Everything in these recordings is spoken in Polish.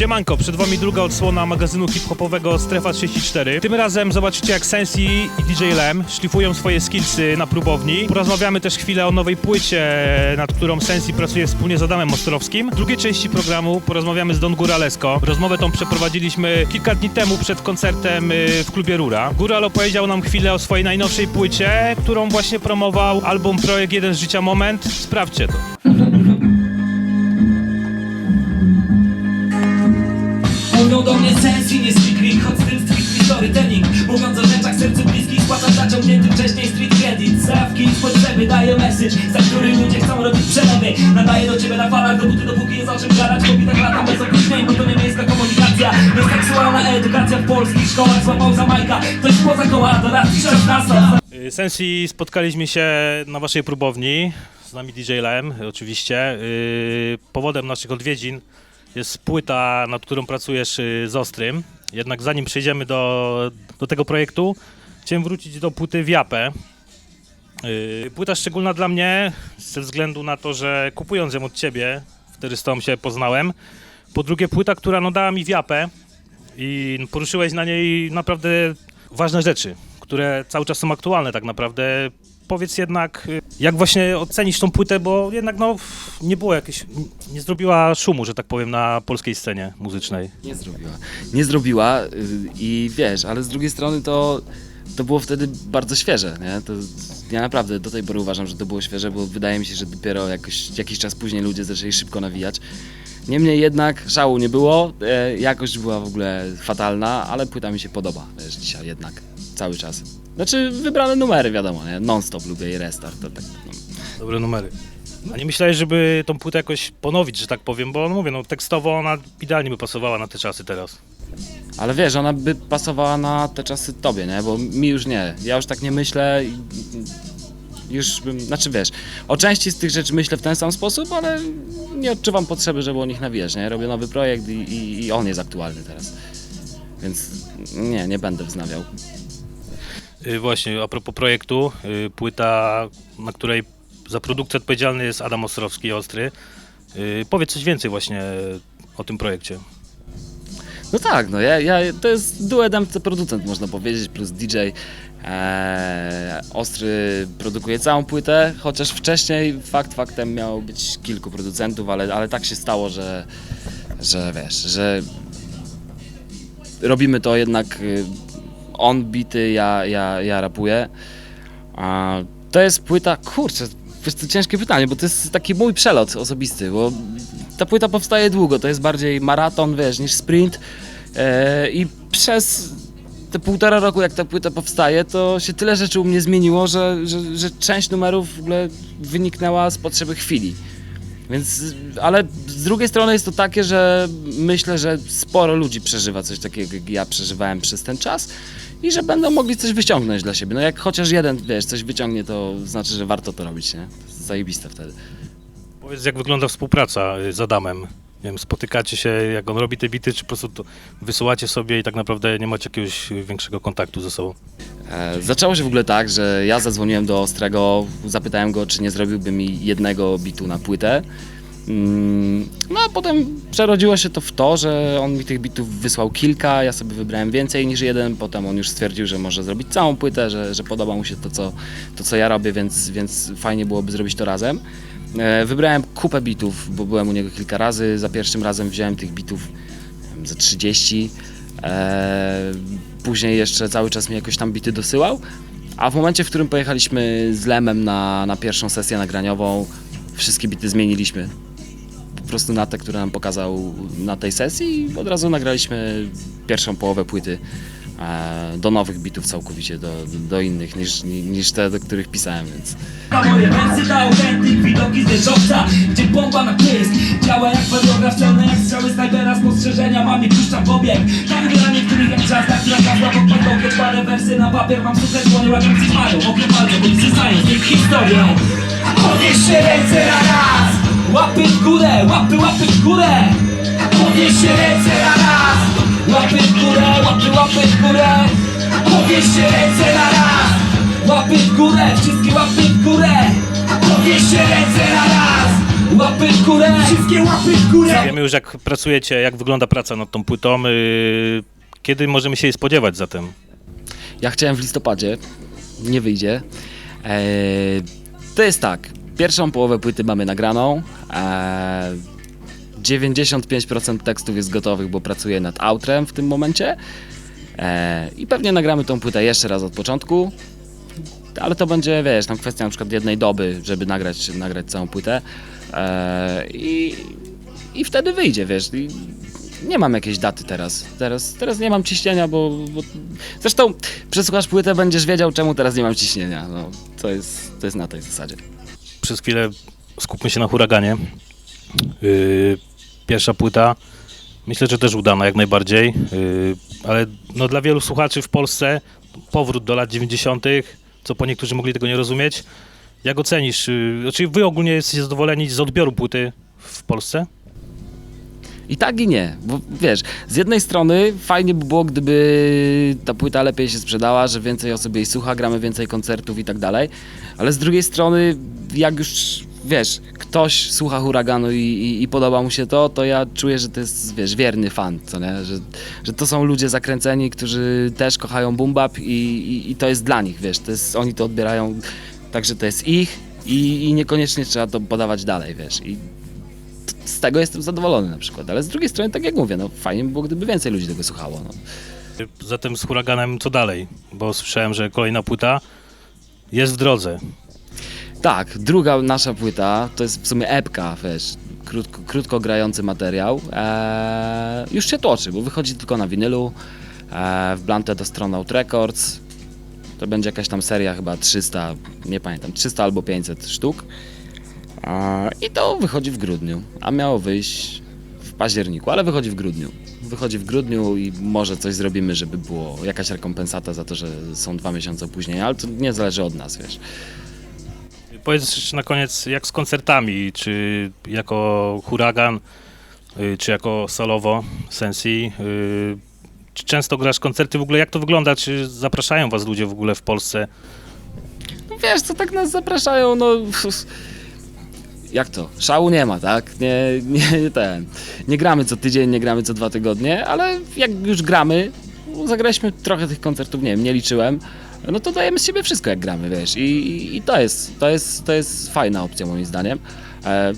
Siemanko, przed wami druga odsłona magazynu hip-hopowego Strefa 34. Tym razem zobaczycie jak Sensi i DJ Lem szlifują swoje skillsy na próbowni. Porozmawiamy też chwilę o nowej płycie, nad którą Sensi pracuje wspólnie z Adamem Ostrowskim. W drugiej części programu porozmawiamy z Don Góralesko. Rozmowę tą przeprowadziliśmy kilka dni temu przed koncertem y, w klubie Rura. Góral opowiedział nam chwilę o swojej najnowszej płycie, którą właśnie promował album Projekt Jeden z Życia Moment. Sprawdźcie to. Mówią do mnie sens i nie speak choć styl strictly storytelling Mówiąc o rzeczach sercu bliskich, spłacam zaciągnięty wcześniej street credit. Stawki z potrzeby daję message, za który ludzie chcą robić przelewy. Nadaję do ciebie na falach, dopóty dopóki jest o czym gadać. Kobietach latam bez opóźnień, bo to nie miejska komunikacja. Jest seksualna edukacja w polskich szkołach, złapał za majka. Ktoś poza koła adoracji, czas nastał Y, Sensi, spotkaliśmy się na waszej próbowni, z nami DJ Lem oczywiście. Y, Powodem naszych odwiedzin jest płyta, nad którą pracujesz y, z Ostrym. Jednak zanim przejdziemy do, do tego projektu, chciałem wrócić do płyty Wiapę. Y, Płyta szczególna dla mnie ze względu na to, że kupując ją od ciebie, wtedy z tą się poznałem. Po drugie płyta, która no, dała mi wiapę i poruszyłeś na niej naprawdę ważne rzeczy, które cały czas są aktualne tak naprawdę. Powiedz jednak, y, jak właśnie ocenisz tą płytę, bo jednak no, nie było jakieś, nie zrobiła szumu, że tak powiem, na polskiej scenie muzycznej. Nie zrobiła. Nie zrobiła y, i wiesz, ale z drugiej strony to, to było wtedy bardzo świeże, nie? To, ja naprawdę do tej pory uważam, że to było świeże, bo wydaje mi się, że dopiero jakoś, jakiś czas później ludzie zaczęli szybko nawijać. Niemniej jednak szału nie było, e, jakość była w ogóle fatalna, ale płyta mi się podoba, wiesz, dzisiaj jednak, cały czas. Znaczy wybrane numery, wiadomo, nie? Non-stop lubię i restart, to tak, no. Dobre numery. A nie myślałeś, żeby tą płytę jakoś ponowić, że tak powiem, bo no mówię, no tekstowo ona idealnie by pasowała na te czasy teraz. Ale wiesz, ona by pasowała na te czasy tobie, nie? Bo mi już nie. Ja już tak nie myślę i już bym, znaczy wiesz, o części z tych rzeczy myślę w ten sam sposób, ale nie odczuwam potrzeby, żeby o nich nawijać, nie? Robię nowy projekt i, i, i on jest aktualny teraz. Więc nie, nie będę wznawiał. Y, Właśnie, a propos projektu, y, płyta, na której za produkcję odpowiedzialny jest Adam Ostrowski, Ostry. Y, Powiedz coś więcej właśnie o tym projekcie. No tak, no ja, ja, to jest duet MC producent można powiedzieć, plus DJ. Eee, Ostry produkuje całą płytę, chociaż wcześniej fakt faktem miało być kilku producentów, ale, ale tak się stało, że, że wiesz, że robimy to jednak y, on bity, ja, ja, ja rapuję. To jest płyta, kurczę, wiesz, to ciężkie pytanie, bo to jest taki mój przelot osobisty, bo ta płyta powstaje długo, to jest bardziej maraton, wiesz, niż sprint e, i przez te półtora roku, jak ta płyta powstaje, to się tyle rzeczy u mnie zmieniło, że, że, że część numerów w ogóle wyniknęła z potrzeby chwili. Więc, ale z drugiej strony jest to takie, że myślę, że sporo ludzi przeżywa coś takiego, jak ja przeżywałem przez ten czas i że będą mogli coś wyciągnąć dla siebie. No jak chociaż jeden, wiesz, coś wyciągnie, to znaczy, że warto to robić, nie? To jest zajebiste wtedy. Powiedz, jak wygląda współpraca z Adamem? Wiem, spotykacie się, jak on robi te bity, czy po prostu to wysyłacie sobie i tak naprawdę nie macie jakiegoś większego kontaktu ze sobą? E, Zaczęło się w ogóle tak, że ja zadzwoniłem do Ostrego, zapytałem go, czy nie zrobiłby mi jednego bitu na płytę. Mm, No a potem przerodziło się to w to, że on mi tych bitów wysłał kilka, ja sobie wybrałem więcej niż jeden, potem on już stwierdził, że może zrobić całą płytę, że, że podoba mu się to co, to, co ja robię, więc, więc fajnie byłoby zrobić to razem. E, Wybrałem kupę bitów, bo byłem u niego kilka razy. Za pierwszym razem wziąłem tych bitów wiem, ze 30. E, później jeszcze cały czas mi jakoś tam bity dosyłał. A w momencie, w którym pojechaliśmy z Lemem na, na pierwszą sesję nagraniową, wszystkie bity zmieniliśmy. Po prostu na te, które nam pokazał na tej sesji i od razu nagraliśmy pierwszą połowę płyty do nowych bitów całkowicie, do, do innych niż, niż te, do których pisałem, więc... Moje to autentyk, widoki z Gdzie bomba na pysk Działa jak jak strzały snajpera Spostrzeżenia mam i puszczam w obieg. Tak dla niektórych jak czas, tak dla każda pod Parę wersy na papier, mam suche dłonie, bo z historią. Podnieście ręce na raz. Łapy w górę, łapy, łapy w górę. Podnieście ręce na raz Łapy w górę, łapy, łapy w górę Podnieście ręce na raz Łapy w górę, wszystkie łapy w górę Podnieście ręce na raz Łapy w górę, wszystkie łapy w górę Wiemy już jak pracujecie, jak wygląda praca nad tą płytą. y, Kiedy możemy się jej spodziewać zatem? Ja chciałem w listopadzie, nie wyjdzie. Eee, to jest tak, pierwszą połowę płyty mamy nagraną. Eee, 95% tekstów jest gotowych, bo pracuję nad outrem w tym momencie. Eee, I pewnie nagramy tą płytę jeszcze raz od początku. Ale to będzie, wiesz, tam kwestia na przykład jednej doby, żeby nagrać, nagrać całą płytę. Eee, i, I wtedy wyjdzie, wiesz. I nie mam jakiejś daty teraz. Teraz, teraz nie mam ciśnienia, bo, bo Zresztą przesłuchasz płytę, będziesz wiedział, czemu teraz nie mam ciśnienia. No, to, jest, to jest na tej zasadzie. Przez chwilę skupmy się na huraganie. Yy, Pierwsza płyta. Myślę, że też udana jak najbardziej, yy, ale no dla wielu słuchaczy w Polsce powrót do lat 90., co po niektórzy mogli tego nie rozumieć. Jak ocenisz? Yy, Znaczy wy ogólnie jesteście zadowoleni z odbioru płyty w Polsce? I tak i nie, bo wiesz, z jednej strony fajnie by było, gdyby ta płyta lepiej się sprzedała, że więcej osób jej słucha, gramy więcej koncertów i tak dalej, ale z drugiej strony, jak już wiesz, ktoś słucha huraganu i, i, i podoba mu się to, to ja czuję, że to jest, wiesz, wierny fan, co nie? Że, że to są ludzie zakręceni, którzy też kochają boom bap i, i, i to jest dla nich, wiesz, to jest, oni to odbierają tak, że to jest ich i, i niekoniecznie trzeba to podawać dalej, wiesz, i z tego jestem zadowolony na przykład, ale z drugiej strony, tak jak mówię, no fajnie by było, gdyby więcej ludzi tego słuchało. No. Zatem z huraganem co dalej? Bo słyszałem, że kolejna płyta jest w drodze. Tak, druga nasza płyta to jest w sumie epka, wiesz, krótko, krótko grający materiał. Eee, już się toczy, bo wychodzi tylko na winylu, eee, w Blunted Astronaut Records. To będzie jakaś tam seria, chyba 300, nie pamiętam, 300 albo 500 sztuk. I to wychodzi w grudniu, a miało wyjść w październiku, ale wychodzi w grudniu. Wychodzi w grudniu i może coś zrobimy, żeby było jakaś rekompensata za to, że są dwa miesiące opóźnienia, ale to nie zależy od nas, wiesz. Powiedz jeszcze na koniec, jak z koncertami, czy jako huragan, y, czy jako solowo Sensi, y, czy często grasz koncerty w ogóle, jak to wygląda, czy zapraszają was ludzie w ogóle w Polsce? Wiesz, co tak nas zapraszają, no... Jak to? Szału nie ma, tak? Nie, nie, ten. Nie gramy co tydzień, nie gramy co dwa tygodnie, ale jak już gramy, no, zagraliśmy trochę tych koncertów, nie wiem, nie liczyłem, no to dajemy z siebie wszystko jak gramy, wiesz, i, i, to jest, to jest, to jest fajna opcja moim zdaniem. E,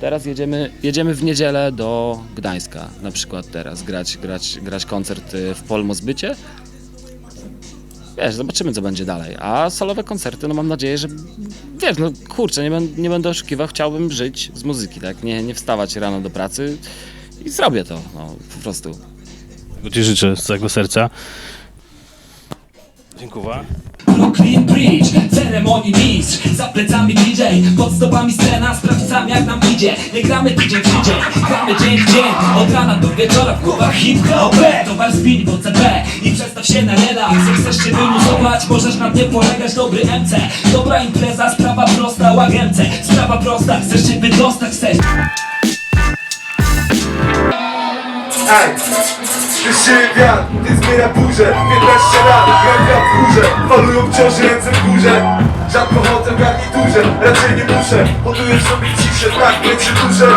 teraz jedziemy, jedziemy w niedzielę do Gdańska, na przykład teraz, grać, grać, grać koncert y, w Polmozbycie, wiesz, zobaczymy co będzie dalej. A solowe koncerty, no mam nadzieję, że wiesz, no kurczę, nie, będę, nie będę oszukiwał, chciałbym żyć z muzyki, tak? Nie, nie wstawać rano do pracy i zrobię to, no po prostu. Tego ci życzę z całego serca. Dziękuję. Brooklyn Bridge, ceremonii mistrz Za plecami DJ, pod stopami scena Sprawdź sam jak nam idzie Nie gramy tydzień w tydzień, gramy dzień w dzień. Od rana do wieczora w głowach hip-hop. Towar spin w OCB i przestaw się na relaks Jak chcesz się wyluzować, możesz na mnie polegać Dobry MC, dobra impreza, sprawa prosta Łagience, sprawa prosta Chcesz się wydostać, chcesz. Ej, Słyszymy wiatr, ty zbiera burzę. 15 lat, gram wiatr w górze Falują wciąż ręce w górze chodzę w garniturze, raczej nie muszę Buduję sobie ciszę, tak leci duże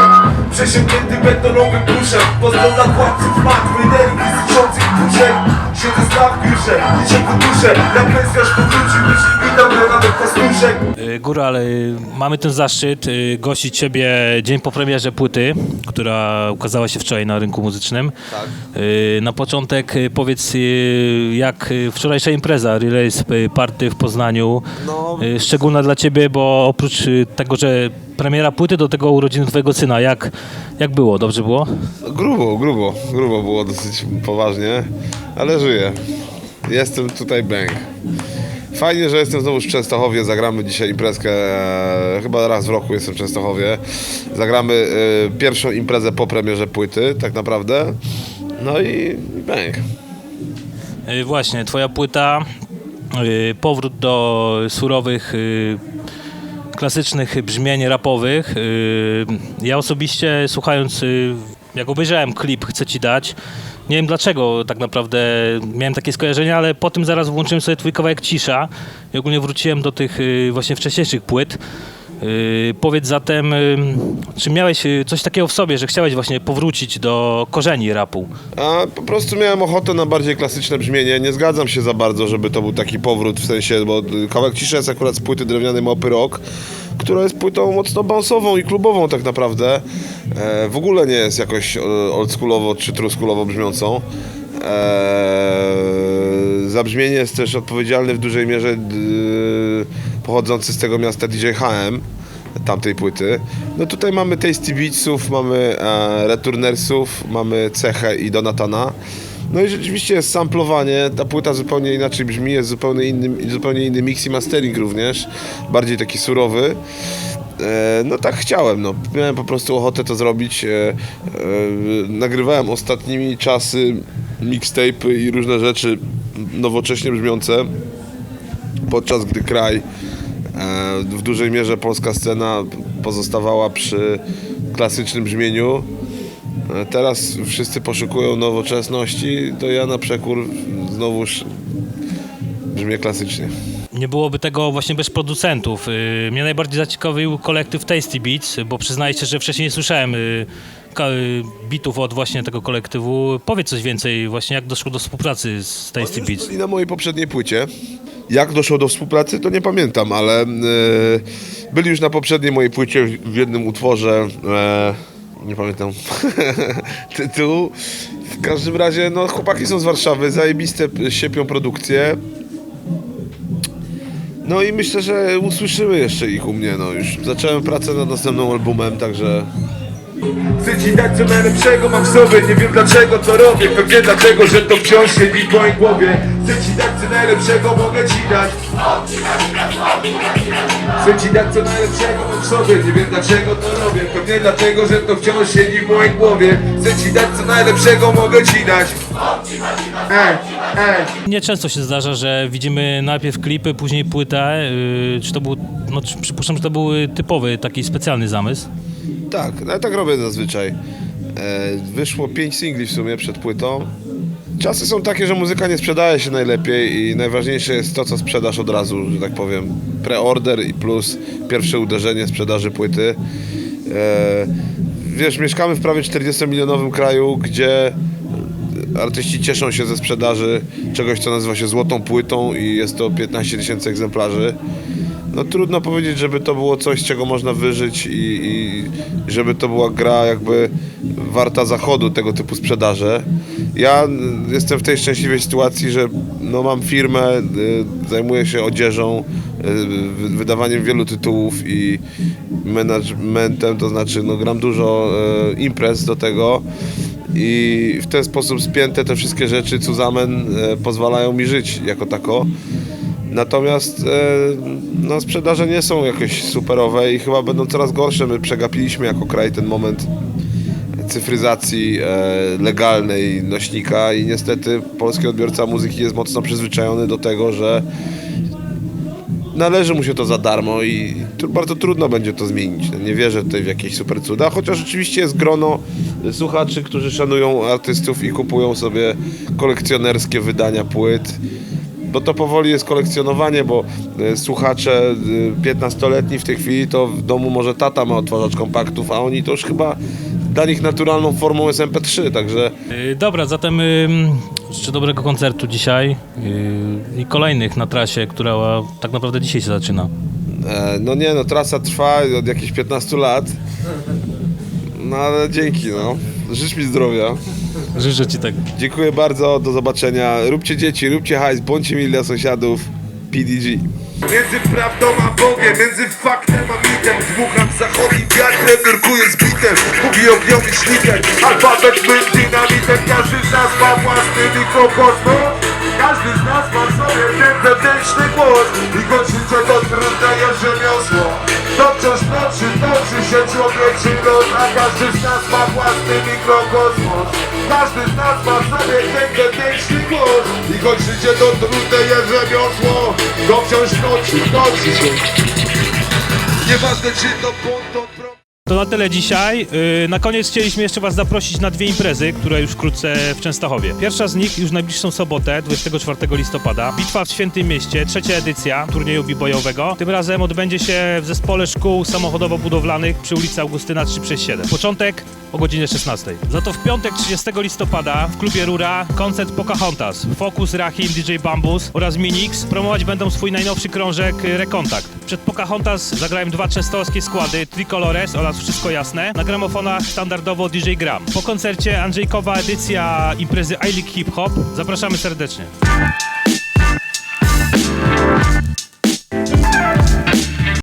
Przesiąknięty betonowym duszem Pozdro dla matwy, nerwy syczących puszek Siedzę staw w biurze, liczę po duszę Na pensjarz powrócił, już nie nawet pastuszek Y, Góral, y, mamy ten zaszczyt y, gościć Ciebie dzień po premierze płyty, która ukazała się wczoraj na rynku muzycznym. Tak. Na początek powiedz, jak wczorajsza impreza, Release y, Party w Poznaniu, No, szczególna dla Ciebie, bo oprócz tego, że premiera płyty, do tego urodziny Twojego syna, jak, jak było? Dobrze było? grubo, grubo, grubo było dosyć poważnie, ale żyję. Jestem tutaj bang. Fajnie, że jestem znowu w Częstochowie, zagramy dzisiaj imprezkę, e, chyba raz w roku jestem w Częstochowie. Zagramy e, pierwszą imprezę po premierze płyty, tak naprawdę. No i bang. Y, Właśnie, Twoja płyta, powrót do surowych, klasycznych brzmień rapowych. Ja osobiście słuchając, jak obejrzałem klip Chcę Ci dać, nie wiem dlaczego tak naprawdę miałem takie skojarzenia, ale potem zaraz włączyłem sobie twój kawałek Cisza i ogólnie wróciłem do tych y, właśnie wcześniejszych płyt. Yy, powiedz zatem, yy, czy miałeś coś takiego w sobie, że chciałeś właśnie powrócić do korzeni rapu? A po prostu miałem ochotę na bardziej klasyczne brzmienie. Nie zgadzam się za bardzo, żeby to był taki powrót, w sensie, bo y, kawałek ciszy jest akurat z płyty drewnianej Mopy Rock, która jest płytą mocno bounce'ową i klubową tak naprawdę. E, w ogóle nie jest jakoś e, oldschoolowo czy truskulowo brzmiącą. E, za brzmienie jest też odpowiedzialny w dużej mierze d, pochodzący z tego miasta DJ HM tamtej płyty. No tutaj mamy Tasty Beatsów, mamy e, Returnersów, mamy Cechę i Donatana. No i rzeczywiście jest samplowanie, ta płyta zupełnie inaczej brzmi, jest zupełnie inny, zupełnie inny mix i mastering również, bardziej taki surowy. E, No tak chciałem, no. miałem po prostu ochotę to zrobić. E, e, Nagrywałem ostatnimi czasy mixtape'y i różne rzeczy nowocześnie brzmiące podczas gdy kraj w dużej mierze polska scena pozostawała przy klasycznym brzmieniu. E, Teraz wszyscy poszukują nowoczesności, to ja na przekór znowuż brzmię klasycznie. Nie byłoby tego właśnie bez producentów. Yy, Mnie najbardziej zaciekawił kolektyw Tasty Beats, bo przyznaję się, że wcześniej nie słyszałem ka- yy, bitów od właśnie tego kolektywu. Powiedz coś więcej właśnie, jak doszło do współpracy z Tasty Beats. I na mojej poprzedniej płycie. Jak doszło do współpracy, to nie pamiętam, ale e, byli już na poprzedniej mojej płycie w jednym utworze. Nie pamiętam tytułu. W każdym razie, no chłopaki są z Warszawy, zajebiste siepią produkcje. No i myślę, że usłyszymy jeszcze ich u mnie. No już zacząłem pracę nad następnym albumem, także Chcę ci dać co najlepszego mam w sobie Nie wiem dlaczego to robię Pewnie dlatego, że to wciąż siedzi w mojej głowie Chcę ci dać co najlepszego mogę ci dać Chcę ci dać co najlepszego mam w sobie Nie wiem dlaczego to robię Pewnie dlatego, że to wciąż siedzi w mojej głowie Chcę ci dać co najlepszego mogę ci dać Ej, ej Nieczęsto się zdarza, że widzimy najpierw klipy, później płytę. Yy, Czy to był, no czy- przypuszczam, że to był typowy, taki specjalny zamysł. Tak, no ja tak robię zazwyczaj. E, wyszło pięć singli w sumie przed płytą. Czasy są takie, że muzyka nie sprzedaje się najlepiej i najważniejsze jest to, co sprzedasz od razu, że tak powiem. Preorder i plus pierwsze uderzenie sprzedaży płyty. E, wiesz, mieszkamy w prawie 40-milionowym kraju, gdzie artyści cieszą się ze sprzedaży czegoś, co nazywa się złotą płytą i jest to 15 tysięcy egzemplarzy. No trudno powiedzieć, żeby to było coś, z czego można wyżyć i, i żeby to była gra jakby warta zachodu tego typu sprzedaże. Ja jestem w tej szczęśliwej sytuacji, że no, mam firmę, y, zajmuję się odzieżą, y, wy- wydawaniem wielu tytułów i managementem, to znaczy no, gram dużo y, imprez do tego i w ten sposób spięte te wszystkie rzeczy Cuzamen pozwalają mi żyć jako tako. Natomiast no, sprzedaże nie są jakieś superowe i chyba będą coraz gorsze. My przegapiliśmy jako kraj ten moment cyfryzacji e, legalnej nośnika i niestety polski odbiorca muzyki jest mocno przyzwyczajony do tego, że należy mu się to za darmo i bardzo trudno będzie to zmienić. No, nie wierzę tutaj w jakieś super cuda, chociaż oczywiście jest grono słuchaczy, którzy szanują artystów i kupują sobie kolekcjonerskie wydania płyt. Bo to powoli jest kolekcjonowanie, bo e, słuchacze e, 15-letni w tej chwili to w domu może tata ma odtwarzacz kompaktów, a oni to już chyba dla nich naturalną formą jest MP3, także Yy, Dobra, zatem yy, życzę dobrego koncertu dzisiaj yy, i kolejnych na trasie, która tak naprawdę dzisiaj się zaczyna. E, No nie, no trasa trwa od jakichś 15 lat. No ale dzięki, no. Życz mi zdrowia. Życzę Ci tego. Dziękuję bardzo, do zobaczenia. Róbcie dzieci, róbcie hajs, bądźcie mili dla sąsiadów. PDG. Między prawdą a Bogiem, między faktem a mitem. Dmucham zachodnim wiatrem, nurkuję z bitem. Mówi ogniowy ślitem, alfabet my dynamitem. Każdy z nas ma własny mikrokosmos. Każdy z nas ma sobie ten wewnętrzny głos. I choć życie to trudne jest rzemiosło. Wciąż nocy, toczy się człowieczy los A każdy z nas ma własny mikrokosmos Każdy z nas ma w sobie wewnętrzny głos. I choć życie to trudne jest rzemiosło To wciąż nocy, toczy się Nieważne czy to błąd, to na tyle dzisiaj. Yy, Na koniec chcieliśmy jeszcze Was zaprosić na dwie imprezy, które już wkrótce w Częstochowie. Pierwsza z nich już najbliższą sobotę, 24 listopada. Bitwa w Świętym Mieście, trzecia edycja turnieju bibojowego. Tym razem odbędzie się w zespole szkół samochodowo-budowlanych przy ulicy Augustyna 3 przez 7. Początek o godzinie 16. Za to w piątek 30 listopada w klubie Rura koncert Pocahontas, Focus, Rahim, DJ Bambus oraz Minix promować będą swój najnowszy krążek y, Rekontakt. Przed Pocahontas zagrałem dwa częstochowskie składy Tricolores oraz Wszystko Jasne. Na gramofonach standardowo DJ Gram. Po koncercie Andrzejkowa edycja imprezy iLeague Hip Hop. Zapraszamy serdecznie.